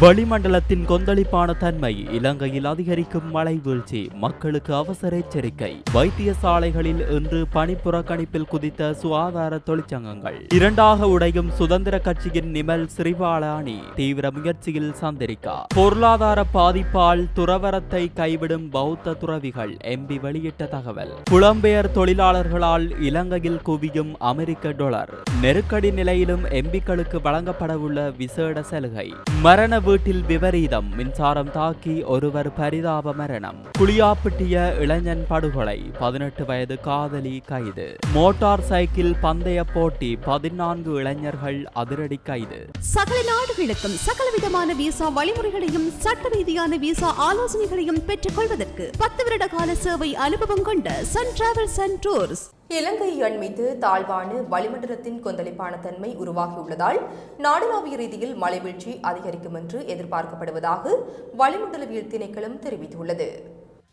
வளிமண்டலத்தின் கொந்தளிப்பான தன்மை இலங்கையில் அதிகரிக்கும் மழை வீழ்ச்சி மக்களுக்கு அவசர எச்சரிக்கை. வைத்தியசாலைகளில் இன்று பணி புறக்கணிப்பில் குதித்த சுகாதார தொழிற்சங்கங்கள். இரண்டாக உடையும் சுதந்திர கட்சியின் நிமல் சிறிவாள அணி தீவிர முயற்சியில் சந்திரிக்கா பொருளாதார பாதிப்பால் துறவரத்தை கைவிடும் பௌத்த துறவிகள் எம்பி வெளியிட்ட தகவல். புலம்பெயர் தொழிலாளர்களால் இலங்கையில் குவியும் அமெரிக்க டாலர். நெருக்கடி நிலையிலும் எம்பிக்களுக்கு வழங்கப்படவுள்ள விசேட சலுகை. மரண வீட்டில் விபரீதம். மின்சாரம் தாக்கி ஒருவர் பரிதாப மரணம். குளியாப்பிட்டிய இளைஞன் படுகொலை. பதினெட்டு வயது காதலி கைது. மோட்டார் சைக்கிள் பந்தய போட்டி. பதினான்கு இளைஞர்கள் அதிரடி கைது. சகல நாடுகளுக்கும் சகல விதமான விசா வழிமுறைகளையும் சட்ட ரீதியான விசா ஆலோசனைகளையும் பெற்றுக் கொள்வதற்கு பத்து வருட கால சேவை அனுபவம் கொண்ட Sun Travels and Tours Ilangai மீது தாழ்வான வளிமண்டலத்தின் கொந்தளிப்பான தன்மை உருவாகியுள்ளதால் நாடுளாவிய ரீதியில் மழை வீழ்ச்சி அதிகரிக்கும் என்று எதிர்பார்க்கப்படுவதாக வளிமண்டலவியல் திணைக்களம் தெரிவித்துள்ளது.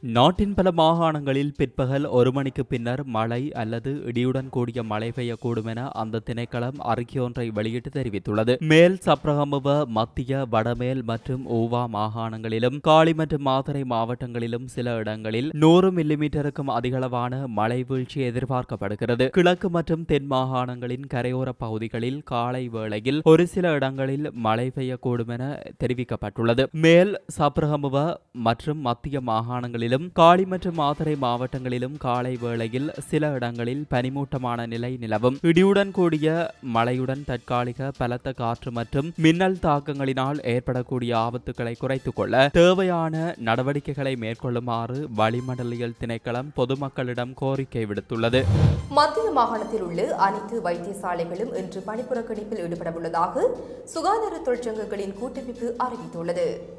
நாட்டின் பல மாகாணங்களில் பிற்பகல் ஒரு மணிக்கு பின்னர் மழை அல்லது இடியுடன் கூடிய மழை பெய்யக்கூடும் என அந்த திணைக்களம் அறிக்கையொன்றை வெளியிட்டு தெரிவித்துள்ளது. மேல் சப்ரகமுவ மத்திய வடமேல் மற்றும் ஊவா மாகாணங்களிலும் காளி மற்றும் மாத்தறை மாவட்டங்களிலும் சில இடங்களில் நூறு மில்லிமீட்டருக்கும் அதிகளவான மழை வீழ்ச்சி எதிர்பார்க்கப்படுகிறது. கிழக்கு மற்றும் தென் மாகாணங்களின் கரையோர பகுதிகளில் காலை வேளையில் ஒரு சில இடங்களில் மழை பெய்யக்கூடும் என தெரிவிக்கப்பட்டுள்ளது. மேல் சப்ரகமுவ மற்றும் மத்திய மாகாணங்களிலும் காலி மற்றும் மாத்தறை மாவட்டங்களிலும் காலை வேளையில் சில இடங்களில் பனிமூட்டமான நிலை நிலவும். இடியுடன் கூடிய மழையுடன் தற்காலிக பலத்த காற்று மற்றும் மின்னல் தாக்கங்களினால் ஏற்படக்கூடிய ஆபத்துக்களை குறைத்துக் கொள்ள தேவையான நடவடிக்கைகளை மேற்கொள்ளுமாறு வளிமண்டலியல் திணைக்களம் பொதுமக்களிடம் கோரிக்கை விடுத்துள்ளது. மத்திய மாகாணத்தில் உள்ள அனைத்து வைத்தியசாலைகளும் இன்று பணிப்புறக்கணிப்பில் ஈடுபடவுள்ளதாக சுகாதார தொழிற்சங்கங்களின் கூட்டமைப்பு அறிவித்துள்ளது.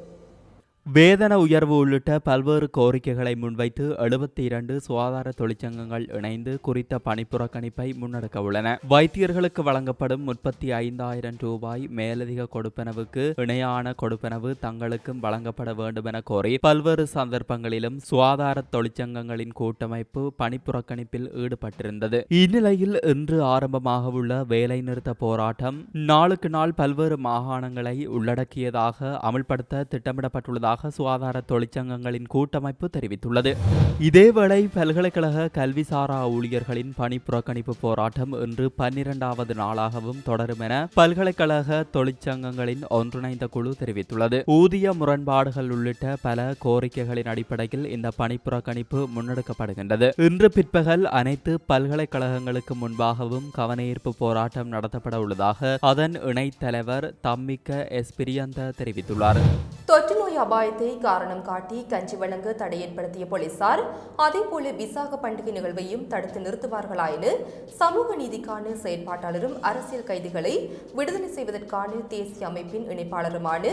வேதன உயர்வு உள்ளிட்ட பல்வேறு கோரிக்கைகளை முன்வைத்து எழுபத்தி இரண்டு சுகாதார தொழிற்சங்கங்கள் இணைந்து குறித்த பணிப்புறக்கணிப்பை முன்னெடுக்க உள்ளன. வைத்தியர்களுக்கு வழங்கப்படும் முப்பத்தி ஐந்தாயிரம் ரூபாய் மேலதிக கொடுப்பனவுக்கு இணையான கொடுப்பனவு தங்களுக்கும் வழங்கப்பட வேண்டும் என கோரி பல்வேறு சந்தர்ப்பங்களிலும் சுகாதார தொழிற்சங்கங்களின் கூட்டமைப்பு பணிப்புறக்கணிப்பில் ஈடுபட்டிருந்தது. இந்நிலையில் இன்று ஆரம்பமாக உள்ள வேலைநிறுத்த போராட்டம் நாளுக்கு நாள் பல்வேறு மாகாணங்களை உள்ளடக்கியதாக அமல்படுத்த திட்டமிடப்பட்டுள்ளதாக உள்ளதாக சுகாதார தொழிற்சங்கங்களின் கூட்டமைப்பு தெரிவித்துள்ளது. இதேவேளை பல்கலைக்கழக கல்விசாரா ஊழியர்களின் பணி புறக்கணிப்பு போராட்டம் இன்று பன்னிரண்டாவது நாளாகவும் தொடரும் என பல்கலைக்கழக தொழிற்சங்கங்களின் ஒன்றிணைந்த குழு தெரிவித்துள்ளது. ஊதிய முரண்பாடுகள் உள்ளிட்ட பல கோரிக்கைகளின் அடிப்படையில் இந்த பணி புறக்கணிப்பு முன்னெடுக்கப்படுகின்றது. இன்று பிற்பகல் அனைத்து பல்கலைக்கழகங்களுக்கு முன்பாகவும் கவனஈர்ப்பு போராட்டம் நடத்தப்பட உள்ளதாக அதன் இணைத் தலைவர் தம்மிக்க எஸ். பிரியந்த தெரிவித்துள்ளார். தொற்று அபாயத்தை காரணம் காட்டி கஞ்சி வழங்க தடை ஏற்படுத்திய போலீசார் அதேபோல விசாக பண்டிகை நிகழ்வையும் தடுத்து நிறுத்துவார்களாயினு சமூக நீதிக்கான செயற்பாட்டாளரும் அரசியல் கைதிகளை விடுதலை செய்வதற்கான தேசிய அமைப்பின் இணைப்பாளருமான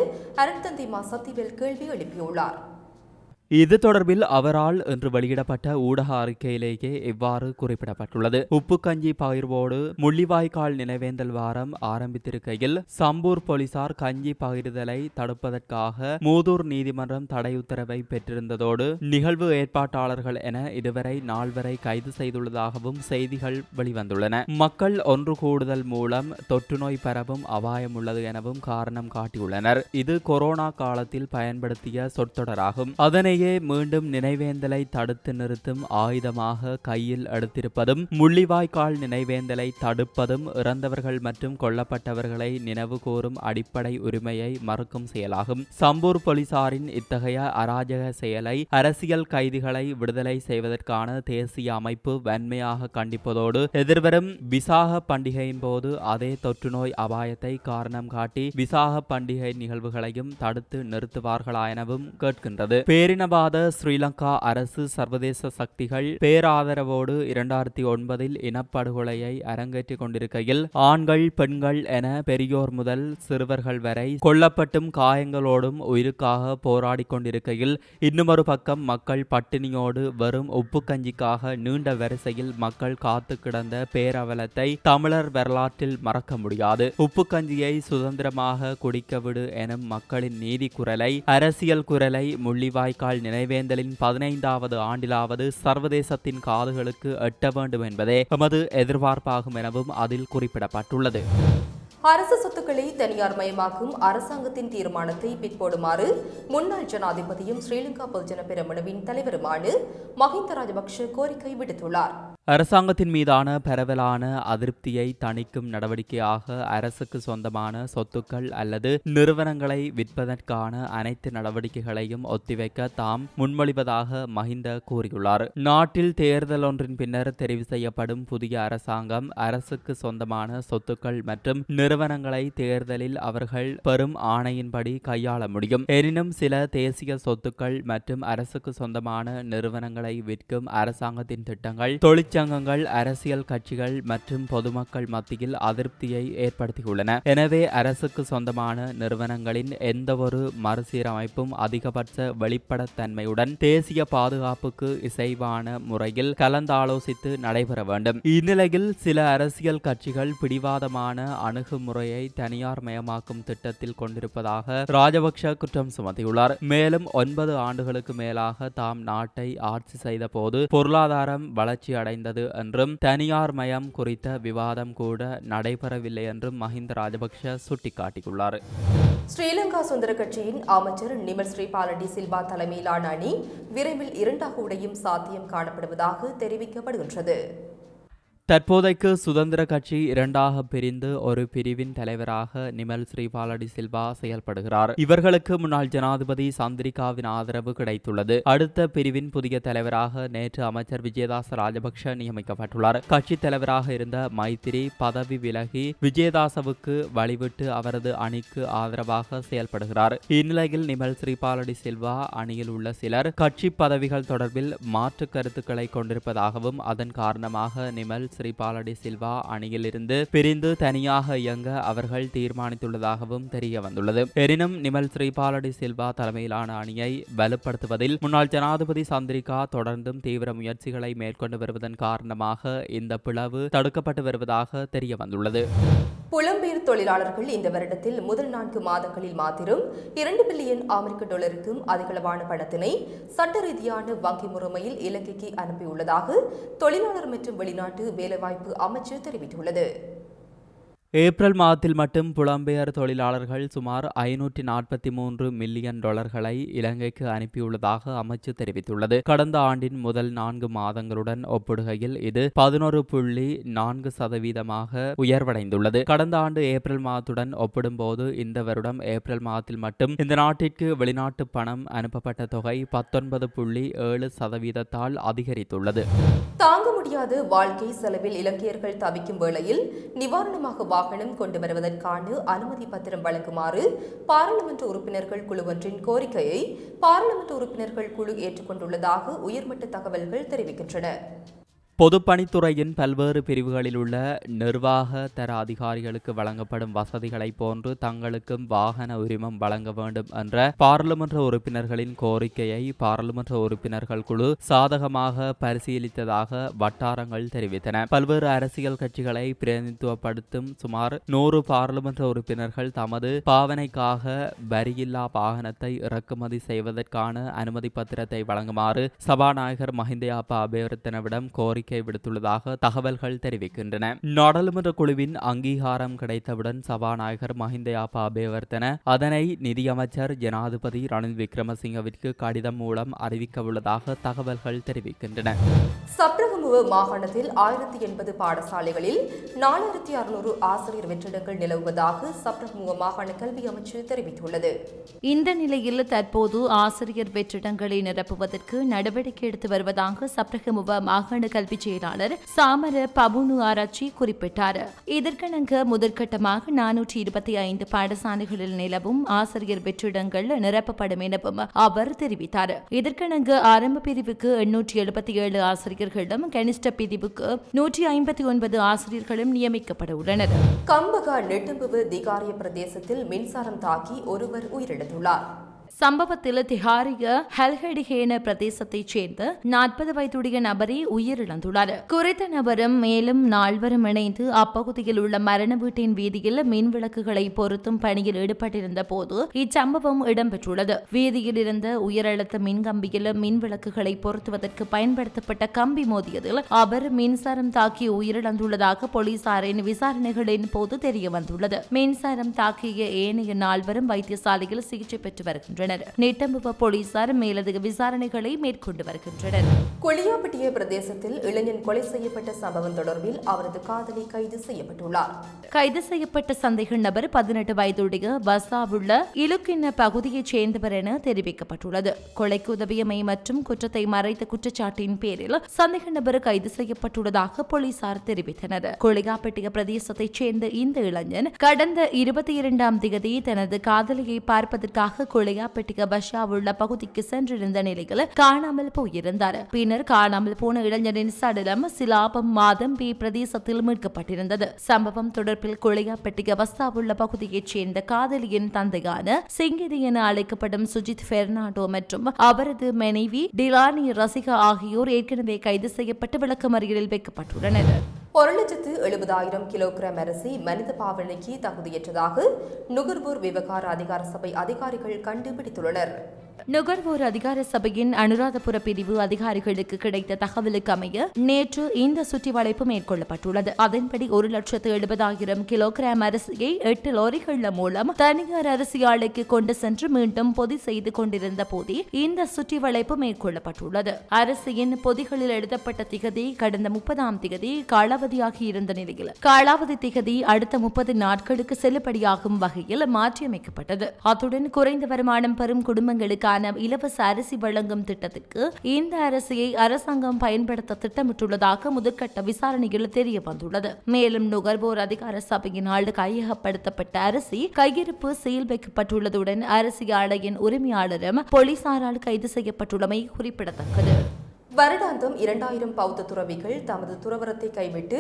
அருட்தந்தை மா சத்திவேல் கேள்வி எழுப்பியுள்ளார். இது தொடர்பில் அவரால் இன்று வெளியிடப்பட்ட ஊடக அறிக்கையிலேயே இவ்வாறு குறிப்பிடப்பட்டுள்ளது. உப்பு கஞ்சி பகிர்வோடு முள்ளிவாய்க்கால் நினைவேந்தல் வாரம் ஆரம்பித்திருக்கையில் சம்பூர் போலீசார் கஞ்சி பகிர்தலை தடுப்பதற்காக மூதூர் நீதிமன்றம் தடை உத்தரவை பெற்றிருந்ததோடு நிகழ்வு ஏற்பாட்டாளர்கள் என இதுவரை நால்வரை கைது செய்துள்ளதாகவும் செய்திகள் வெளிவந்துள்ளன. மக்கள் ஒன்று கூடுதல் மூலம் தொற்றுநோய் பரவும் அபாயம் உள்ளது எனவும் காரணம் காட்டியுள்ளனர். இது கொரோனா காலத்தில் பயன்படுத்திய சொற்றொடராகும். அதனை உண்மையே மீண்டும் நினைவேந்தலை தடுத்து நிறுத்தும் ஆயுதமாக கையில் எடுத்திருப்பதும் முள்ளிவாய்க்கால் நினைவேந்தலை தடுப்பதும் இறந்தவர்கள் மற்றும் கொல்லப்பட்டவர்களை நினைவு கூறும் அடிப்படை உரிமையை மறுக்கும் செயலாகும். சம்பூர் போலீசாரின் இத்தகைய அராஜக செயலை அரசியல் கைதிகளை விடுதலை செய்வதற்கான தேசிய அமைப்பு வன்மையாக கண்டிப்பதோடு எதிர்வரும் விசாக பண்டிகையின் போது அதே தொற்று நோய் அபாயத்தை காரணம் காட்டி விசாக பண்டிகை நிகழ்வுகளையும் தடுத்து நிறுத்துவார்களா எனவும் கேட்கின்றது. பேரின பேரினவாத ஸ்ரீலங்கா அரசு சர்வதேச சக்திகள் பேராதரவோடு இரண்டாயிரத்தி ஒன்பதில் இனப்படுகொலையை அரங்கேற்றிக் கொண்டிருக்கையில் ஆண்கள் பெண்கள் என பெரியோர் முதல் சிறுவர்கள் வரை கொல்லப்பட்டும் காயங்களோடும் உயிருக்காக போராடி கொண்டிருக்கையில் இன்னுமொரு பக்கம் மக்கள் பட்டினியோடு வரும் உப்பு கஞ்சிக்காக நீண்ட வரிசையில் மக்கள் காத்து கிடந்த பேரவலத்தை தமிழர் வரலாற்றில் மறக்க முடியாது. உப்பு கஞ்சியை சுதந்திரமாக குடிக்க விடு எனும் மக்களின் நீதி குரலை அரசியல் குரலை முள்ளிவாய்க்கால் கால் நினைவேந்தலின் பதினைந்தாவது ஆண்டிலாவது சர்வதேசத்தின் காதுகளுக்கு எட்ட வேண்டும் என்பதே எமது எதிர்பார்ப்பாகும் எனவும் அதில் குறிப்பிடப்பட்டுள்ளது. அரசு சொத்துக்களை தனியார் மயமாக்கும் அரசாங்கத்தின் தீர்மானத்தை பிற்போடுமாறு முன்னாள் ஜனாதிபதியும் ஸ்ரீலங்கா பொதுஜன பெருமனவின் தலைவருமான மஹிந்த ராஜபக்ஷ கோரிக்கை விடுத்துள்ளார். அரசாங்கத்தின் மீதான பரவலான அதிருப்தியை தணிக்கும் நடவடிக்கையாக அரசுக்கு சொந்தமான சொத்துக்கள் அல்லது நிறுவனங்களை விற்பதற்கான அனைத்து நடவடிக்கைகளையும் ஒத்திவைக்க தாம் முன்மொழிவதாக மஹிந்த கூறியுள்ளார். நாட்டில் தேர்தல் ஒன்றின் பின்னர் தெரிவு செய்யப்படும் புதிய அரசாங்கம் அரசுக்கு சொந்தமான சொத்துக்கள் மற்றும் நிறுவனங்களை தேர்தலில் அவர்கள் பெறும் ஆணையின்படி கையாள முடியும். எனினும் சில தேசிய சொத்துக்கள் மற்றும் அரசுக்கு சொந்தமான நிறுவனங்களை விற்கும் அரசாங்கத்தின் திட்டங்கள் தொழிற்சங்கங்கள் அரசியல் கட்சிகள் மற்றும் பொதுமக்கள் மத்தியில் அதிருப்தியை ஏற்படுத்தியுள்ளன. எனவே அரசுக்கு சொந்தமான நிறுவனங்களின் எந்தவொரு மறுசீரமைப்பும் அதிகபட்ச வெளிப்படத்தன்மையுடன் தேசிய பாதுகாப்புக்கு இசைவான முறையில் கலந்தாலோசித்து நடைபெற வேண்டும். இந்நிலையில் சில அரசியல் கட்சிகள் பிடிவாதமான அணுகுமுறையை தனியார் மயமாக்கும் திட்டத்தில் கொண்டிருப்பதாக ராஜபக்ஷ குற்றம் சுமத்தியுள்ளார். மேலும் ஒன்பது ஆண்டுகளுக்கு மேலாக தாம் நாட்டை ஆட்சி செய்த போது பொருளாதாரம் வளர்ச்சி அடைந்த இருந்தது என்றும் தனியார் மயம் குறித்த விவாதம் கூட நடைபெறவில்லை என்றும் மஹிந்த ராஜபக்ஷ சுட்டிக்காட்டியுள்ளார். ஸ்ரீலங்கா சுந்தர கட்சியின் அமைச்சர் நிமல் ஸ்ரீபாலடி சில்வா தலைமையிலான அணி விரைவில் இரண்டாக உடையும் சாத்தியம் காணப்படுவதாக தெரிவிக்கப்படுகின்றது. தற்போதைக்கு சுதந்திர கட்சி இரண்டாக பிரிந்து ஒரு பிரிவின் தலைவராக நிமல் ஸ்ரீபாலடி சில்வா செயல்படுகிறார். இவர்களுக்கு முன்னாள் ஜனாதிபதி சந்திரிகாவின் ஆதரவு கிடைத்துள்ளது. அடுத்த பிரிவின் புதிய தலைவராக நேற்று அமைச்சர் விஜயதாச ராஜபக்ஷ நியமிக்கப்பட்டுள்ளார். கட்சி தலைவராக இருந்த மைத்திரி பதவி விலகி விஜயதாசவுக்கு வழிவிட்டு அவரது அணிக்கு ஆதரவாக செயல்படுகிறார். இந்நிலையில் நிமல் ஸ்ரீபாலடி சில்வா அணியில் உள்ள சிலர் கட்சி பதவிகள் தொடர்பில் மாற்று கருத்துக்களை கொண்டிருப்பதாகவும் அதன் காரணமாக நிமல் ஸ்ரீபாலடி சில்வா அணியிலிருந்து பிரிந்து தனியாக இயங்க அவர்கள் தீர்மானித்துள்ளதாகவும் தெரிய வந்துள்ளது. எனினும் நிமல் ஸ்ரீபாலடி சில்வா தலைமையிலான அணியை வலுப்படுத்துவதில் முன்னாள் ஜனாதிபதி சந்திரிகா தொடர்ந்தும் தீவிர முயற்சிகளை மேற்கொண்டு வருவதன் காரணமாக இந்த பிளவு தடுக்கப்பட்டு வருவதாக தெரிய வந்துள்ளது. புலம்பெயர் தொழிலாளர்கள் இந்த வருடத்தில் முதல் நான்கு மாதங்களில் மாத்திரம் இரண்டு பில்லியன் அமெரிக்க டாலருக்கும் அதிகளவான பணத்தினை சட்ட ரீதியான வங்கி முறைமையில் இலங்கைக்கு அனுப்பியுள்ளதாக தொழிலாளர் மற்றும் வெளிநாட்டு வேலைவாய்ப்பு அமைச்சு தெரிவித்துள்ளது. ஏப்ரல் மாதத்தில் மட்டும் புலம்பெயர் தொழிலாளர்கள் சுமார் ஐநூற்றி நாற்பத்தி மூன்று மில்லியன் டாலர்களை இலங்கைக்கு அனுப்பியுள்ளதாக அமைச்சு தெரிவித்துள்ளது. கடந்த ஆண்டின் முதல் நான்கு மாதங்களுடன் ஒப்பிடுகையில் இது பதினோரு புள்ளி நான்கு சதவீதமாக உயர்வடைந்துள்ளது. கடந்த ஆண்டு ஏப்ரல் மாதத்துடன் ஒப்பிடும்போது இந்த வருடம் ஏப்ரல் மாதத்தில் மட்டும் இந்த நாட்டிற்கு வெளிநாட்டு பணம் அனுப்பப்பட்ட தொகை பத்தொன்பது புள்ளி ஏழு சதவீதத்தால் அதிகரித்துள்ளது. தாங்க முடியாத வாழ்க்கை செலவில் இலங்கையர்கள் தவிக்கும் வேளையில் நிவாரணமாக வாகனம் கொண்டு வருவதற்கான அனுமதி பத்திரம் வழங்குமாறு பாராளுமன்ற உறுப்பினர்கள் குழு ஒன்றின் கோரிக்கையை பாராளுமன்ற உறுப்பினர்கள் குழு ஏற்றுக்கொண்டுள்ளதாக உயர்மட்ட தகவல்கள் தெரிவிக்கின்றன. பொதுப்பணித்துறையின் பல்வேறு பிரிவுகளில் உள்ள நிர்வாக தர அதிகாரிகளுக்கு வழங்கப்படும் வசதிகளை போன்று தங்களுக்கும் வாகன உரிமம் வழங்க வேண்டும் என்ற பாராளுமன்ற உறுப்பினர்களின் கோரிக்கையை பாராளுமன்ற உறுப்பினர்கள் குழு சாதகமாக பரிசீலித்ததாக வட்டாரங்கள் தெரிவித்தன. பல்வேறு அரசியல் கட்சிகளை பிரதிநிதித்துவப்படுத்தும் சுமார் நூறு பாராளுமன்ற உறுப்பினர்கள் தமது பாவனைக்காக வரியில்லா வாகனத்தை இறக்குமதி செய்வதற்கான அனுமதி பத்திரத்தை வழங்குமாறு சபாநாயகர் மஹிந்தயாப்பா அபேவர்த்தனவிடம் கோரிக்கை விடுத்துள்ளதாக தகவல்கள் தெரிவிக்கின்றன. நாடாளுமன்ற குழுவின் அங்கீகாரம் கிடைத்தவுடன் சபாநாயகர் மஹிந்தயாப்பா அபேவர்த்தன அதனை நிதியமைச்சர் ஜனாதிபதி ரணில் விக்ரமசிங்கவிற்கு கடிதம் மூலம் அறிவிக்க உள்ளதாக தகவல்கள் தெரிவிக்கின்றன. சப்ரகமுவ மாகாணத்தில் ஆயிரத்தி எண்பது பாடசாலைகளில் நாலாயிரத்தி அறுநூறு ஆசிரியர் வெற்றிடங்கள் நிலவுவதாக சப்ரகமுவ மாகாண கல்வி அமைச்சு தெரிவித்துள்ளது. இந்த நிலையில் தற்போது ஆசிரியர் வெற்றிடங்களை நிரப்புவதற்கு நடவடிக்கை எடுத்து வருவதாக சப்ரகமுவ மாகாண கல்வி செயலாளர் சாமர பபுனு ஆராய்ச்சி குறிப்பிட்டார். இதற்கிணங்க முதற்கட்டமாக நானூற்றி இருபத்தி ஐந்து பாடசாலைகளில் நிலவும் ஆசிரியர் வெற்றிடங்கள் நிரப்பப்படும் எனவும் அவர் தெரிவித்தார். இதற்கிணங்க ஆரம்ப பிரிவுக்கு எண்ணூற்றி எழுபத்தி ஏழு ஆசிரியர்களும் கனிஷ்ட பிரிவுக்கு நூற்றி ஐம்பத்தி ஒன்பது ஆசிரியர்களும் நியமிக்கப்பட உள்ளனர். கம்பகா நெட்டும்புவு திகாரிய பிரதேசத்தில் மின்சாரம் தாக்கி ஒருவர் உயிரிழந்துள்ளார். சம்பவத்தில் திகாரிய ஹல்ஹடிகேன பிரதேசத்தைச் சேர்ந்த நாற்பது வயதுடைய நபரை உயிரிழந்துள்ளார். குறித்த நபரும் மேலும் நால்வரும் இணைந்து அப்பகுதியில் உள்ள மரண வீட்டின் வீதியில் மின் விளக்குகளை பொருத்தும் பணியில் ஈடுபட்டிருந்த போது இச்சம்பவம் இடம்பெற்றுள்ளது. வீதியில் இருந்த உயரழுத்த மின்கம்பியில் மின் விளக்குகளை பொருத்துவதற்கு பயன்படுத்தப்பட்ட கம்பி மோதியதில் அவர் மின்சாரம் தாக்கி உயிரிழந்துள்ளதாக போலீசாரின் விசாரணைகளின் போது தெரிய வந்துள்ளது மின்சாரம் தாக்கிய ஏனைய நால்வரும் வைத்தியசாலையில் சிகிச்சை பெற்று வருகின்றனர். நிட்டம்புவ போலீசார் மேலதிக விசாரணைகளை மேற்கொண்டு வருகின்றனர். கொளியாப்பட்டிய பிரதேசத்தில் இளைஞன் கொலை செய்யப்பட்ட சம்பவம் தொடர்பில் அவரது காதலி கைது செய்யப்பட்டுள்ளார். கைது செய்யப்பட்ட சந்தேக நபர் பதினெட்டு வயதுடைய பசாவுள்ள இலுக்கிண்ண பகுதியைச் சேர்ந்தவர் என தெரிவிக்கப்பட்டுள்ளது. கொலைக்கு உதவியமை மற்றும் குற்றத்தை மறைத்த குற்றச்சாட்டின் பேரில் சந்தேக நபர் கைது செய்யப்பட்டுள்ளதாக போலீசார் தெரிவித்தனர். கொளிகாப்பட்டிய பிரதேசத்தைச் சேர்ந்த இந்த இளைஞன் கடந்த இருபத்தி இரண்டாம் தேதி தனது காதலியை பார்ப்பதற்காக காட்டுப்பட்டிக பஷா உள்ள பகுதிக்கு சென்றிருந்த நிலையில் காணாமல் போயிருந்தார். பின்னர் காணாமல் போன இளைஞரின் சடலம் சிலாபம் மாதம் பி பிரதேசத்தில் மீட்கப்பட்டிருந்தது. சம்பவம் தொடர்பில் குளையாப்பட்டிக பஸ்தா உள்ள பகுதியைச் சேர்ந்த காதலியின் தந்தையான சிங்கிரி என அழைக்கப்படும் சுஜித் பெர்னாண்டோ மற்றும் அவரது மனைவி டிலானி ரசிகா ஆகியோர் ஏற்கனவே கைது செய்யப்பட்டு விளக்கமறியலில் வைக்கப்பட்டுள்ளனர். ஒரு லட்சத்து எழுபதாயிரம் கிலோகிராம் அரிசி மனித பாவனைக்கு தகுதியற்றதாக நுகர்வோர் விவகார அதிகார சபை அதிகாரிகள் கண்டுபிடித்துள்ளனர். நுகர்வோர் அதிகார சபையின் அனுராதபுர பிரிவு அதிகாரிகளுக்கு கிடைத்த தகவலுக்கு அமைய நேற்று இந்த சுற்றி வளைப்பு மேற்கொள்ளப்பட்டுள்ளது. அதன்படி ஒரு லட்சத்து எழுபதாயிரம் கிலோகிராம் அரிசியை எட்டு லாரிகள் மூலம் தனியார் அரிசி ஆலைக்கு கொண்டு சென்று மீண்டும் பொதி செய்து கொண்டிருந்த போதே இந்த சுற்றி வளைப்பு மேற்கொள்ளப்பட்டுள்ளது. அரிசியின் பொதிகளில் எழுதப்பட்ட திகதி கடந்த முப்பதாம் திகதி காலாவதியாகி இருந்த நிலையில் காலாவதி திகதி அடுத்த முப்பது நாட்களுக்கு செல்லுபடியாகும் வகையில் மாற்றியமைக்கப்பட்டது. அத்துடன் குறைந்த வருமானம் பெறும் குடும்பங்களுக்கான இலவச அரிசி வழங்கும் திட்டத்திற்கு இந்த அரிசியை அரசாங்கம் பயன்படுத்த திட்டமிட்டுள்ளதாக முதற்கட்ட விசாரணையில் தெரிய வந்துள்ளது. மேலும் நுகர்வோர் அதிகார சபையினால் கையகப்படுத்தப்பட்ட அரிசி கையிருப்பு சீல் வைக்கப்பட்டுள்ளதுடன் அரிசி ஆலையின் உரிமையாளரும் போலீசாரால் கைது செய்யப்பட்டுள்ளமை குறிப்பிடத்தக்கது. வருடாந்தம் இரண்டாயிரம் பௌத்த துறவிகள் தமது துறவரத்தை கைவிட்டு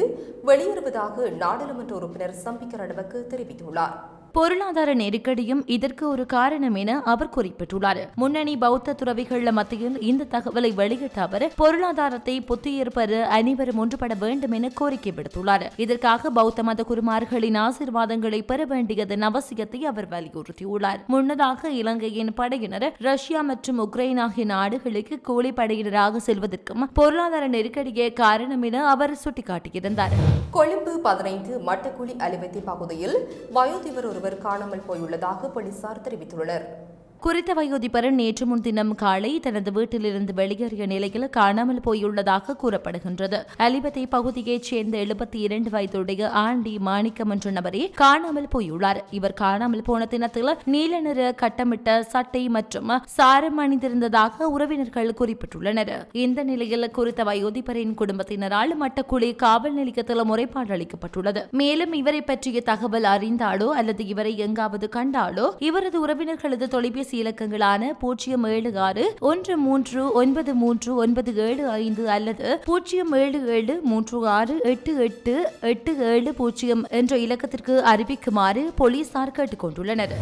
வெளியேறுவதாக நாடாளுமன்ற உறுப்பினர் சம்பிக்க ரணவக்கு தெரிவித்துள்ளார். பொருளாதார நெருக்கடியும் இதற்கு ஒரு காரணம் என அவர் குறிப்பிட்டுள்ளார். முன்னணி பௌத்த துறவிகள் மத்தியில் இந்த தகவலை வெளியிட்ட அவர் பொருளாதாரத்தை புத்துயிர்ப்பெற அனைவரும் ஒன்றுபட வேண்டும் என கோரிக்கை விடுத்துள்ளார். இதற்காக பௌத்த மத குருமார்களின் ஆசீர்வாதங்களை பெற வேண்டியதன் அவசியத்தை அவர் வலியுறுத்தியுள்ளார். முன்னதாக இலங்கையின் படையினர் ரஷ்யா மற்றும் உக்ரைன் ஆகிய நாடுகளுக்கு கூலிப்படையினராக செல்வதற்கும் பொருளாதார நெருக்கடியே காரணம் என அவர் சுட்டிக்காட்டியிருந்தார். கொழும்பு பதினைந்து மட்டக்குழி அலிவத்தி பகுதியில் வயோதிபர் ஒருவர் காணாமல் போயுள்ளதாக போலீசார் தெரிவித்துள்ளனர். குறித்த வயோதிபர் நேற்று முன்தினம் காலை தனது வீட்டிலிருந்து வெளியேறிய நிலையில் காணாமல் போயுள்ளதாக கூறப்படுகின்றது. அலிபத்தை பகுதியைச் சேர்ந்த எழுபத்தி இரண்டு வயதுடைய ஆண்டி மாணிக்கம் என்ற நபரே காணாமல் போயுள்ளார். இவர் காணாமல் போன தினத்தில் நீல நிற கட்டமிட்ட சட்டை மற்றும் சாரம் அணிந்திருந்ததாக உறவினர்கள் குறிப்பிட்டுள்ளனர். இந்த நிலையில் குறித்த வயோதிபரின் குடும்பத்தினரால் மட்டக்குழி காவல் நிலையத்தில் முறைப்பாடு அளிக்கப்பட்டுள்ளது. மேலும் இவரை பற்றிய தகவல் அறிந்தாலோ அல்லது இவரை எங்காவது கண்டாலோ இவரது உறவினர்களது தொலைபேசி இலக்கங்களான பூஜ்ஜியம் ஏழு ஆறு ஒன்று மூன்று ஒன்பது மூன்று ஒன்பது ஏழு ஐந்து அல்லது பூஜ்ஜியம் ஏழு ஏழு மூன்று ஆறு எட்டு எட்டு எட்டு ஏழு பூஜ்ஜியம் என்ற இலக்கத்திற்கு அறிவிக்குமாறு போலீசார் கேட்டுக்கொண்டுள்ளனர்.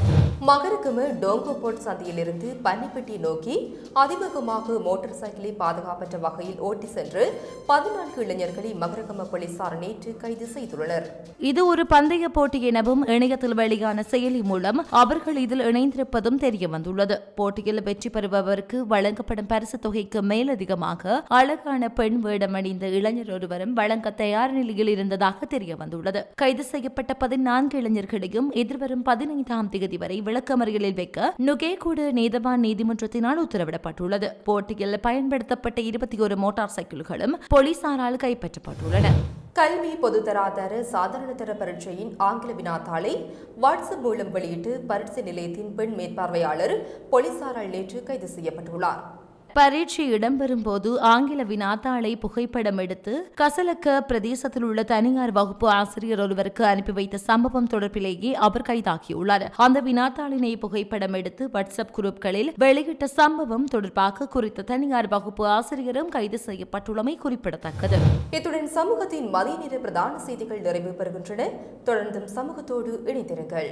மகரகம டோங்கோபோட் சந்தையிலிருந்து பன்னிப்பட்டி நோக்கி அதிவேகமாக மோட்டார் சைக்கிளை பாதுகாப்பற்ற வகையில் ஓட்டி சென்று பதினான்கு இளைஞர்களை மகரகம போலீசார் நேற்று கைது செய்துள்ளனர். இது ஒரு பந்தய போட்டி எனவும் இணையத்தில் வெளியான செயலி மூலம் அவர்கள் இதில் இணைந்திருப்பதும் தெரிய வந்துள்ளது. போட்டியில் வெற்றி பெறுபவருக்கு வழங்கப்படும் பரிசு தொகைக்கு மேலதிகமாக அழகான பெண் வேடம் அணிந்த இளைஞர் ஒருவரும் வழங்க தயார் நிலையில் இருந்ததாக தெரிய வந்துள்ளது கைது செய்யப்பட்ட பதினான்கு இளைஞர்களையும் எதிர்வரும் பதினைந்தாம் தேதி வரை விளக்கமறியலில் வைக்க நுகேகூடு நீதவான் நீதிமன்றத்தினால் உத்தரவிடப்பட்டுள்ளது. போட்டியில் பயன்படுத்தப்பட்ட இருபத்தி ஒரு மோட்டார் சைக்கிள்களும் போலீசாரால் கைப்பற்றப்பட்டுள்ளன. கல்வி பொதுத்தராதர சாதாரணதர பரீட்சையின் ஆங்கில வினாத்தாளை வாட்ஸ்அப் மூலம் வெளியிட்டு பரீட்சை நிலையத்தின் பெண் மேற்பார்வையாளர் போலீசாரால் நேற்று கைது செய்யப்பட்டுள்ளார். பரீட்சை இடம்பெறும் போது ஆங்கில வினாத்தாளை புகைப்படம் எடுத்து கசலக்க பிரதேசத்தில் உள்ள தனியார் வகுப்பு ஆசிரியர் ஒருவருக்கு அனுப்பி வைத்த சம்பவம் தொடர்பிலேயே அவர் கைதாகியுள்ளார். அந்த வினாத்தாளினை புகைப்படம் எடுத்து வாட்ஸ்அப் குரூப்களில் வெளியிட்ட சம்பவம் தொடர்பாக குறித்த தனியார் வகுப்பு ஆசிரியரும் கைது செய்யப்பட்டுள்ளமை குறிப்பிடத்தக்கது. இத்துடன் சமூகத்தின் மதிய நேர பிரதான செய்திகள் நிறைவு பெறுகின்றன. தொடர்ந்தும் சமூகத்தோடு இணைந்திருங்கள்.